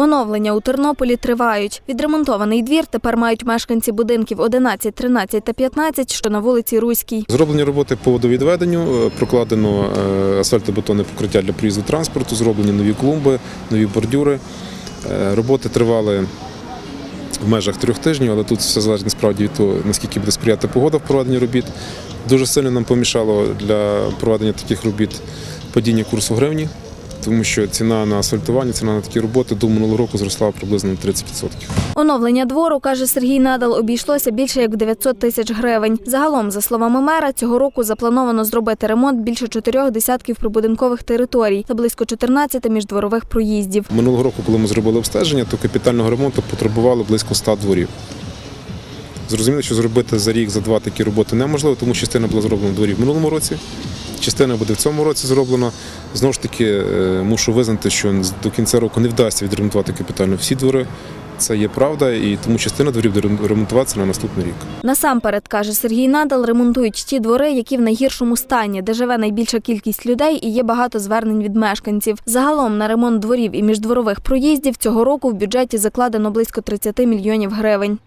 Оновлення у Тернополі тривають. Відремонтований двір тепер мають мешканці будинків 11, 13 та 15, що на вулиці Руській. Зроблені роботи по водовідведенню, е, прокладено е, асфальтобетонне покриття для проїзду транспорту, зроблені нові клумби, нові бордюри. Е, Роботи тривали в межах трьох тижнів, але тут все залежить насправді від того, наскільки буде сприяти погода в проведенні робіт. Дуже сильно нам помішало для проведення таких робіт падіння курсу гривні, тому що ціна на асфальтування, ціна на такі роботи до минулого року зросла приблизно на 30%. Оновлення двору, каже Сергій Надал, обійшлося більше як в 900 тисяч гривень. Загалом, за словами мера, цього року заплановано зробити ремонт більше чотирьох десятків прибудинкових територій та близько 14 міждворових проїздів. Минулого року, коли ми зробили обстеження, то капітального ремонту потребувало близько 100 дворів. Зрозуміло, що зробити за рік, за два такі роботи неможливо, тому частина була зроблена дворів в минулому році, частина буде в цьому році зроблена. Знову ж таки, е, мушу визнати, що до кінця року не вдасться відремонтувати капітально всі двори. Це є правда, і тому частина дворів буде ремонтуватися на наступний рік. Насамперед, каже Сергій Надал, ремонтують ті двори, які в найгіршому стані, де живе найбільша кількість людей і є багато звернень від мешканців. Загалом на ремонт дворів і міждворових проїздів цього року в бюджеті закладено близько 30 мільйонів гривень.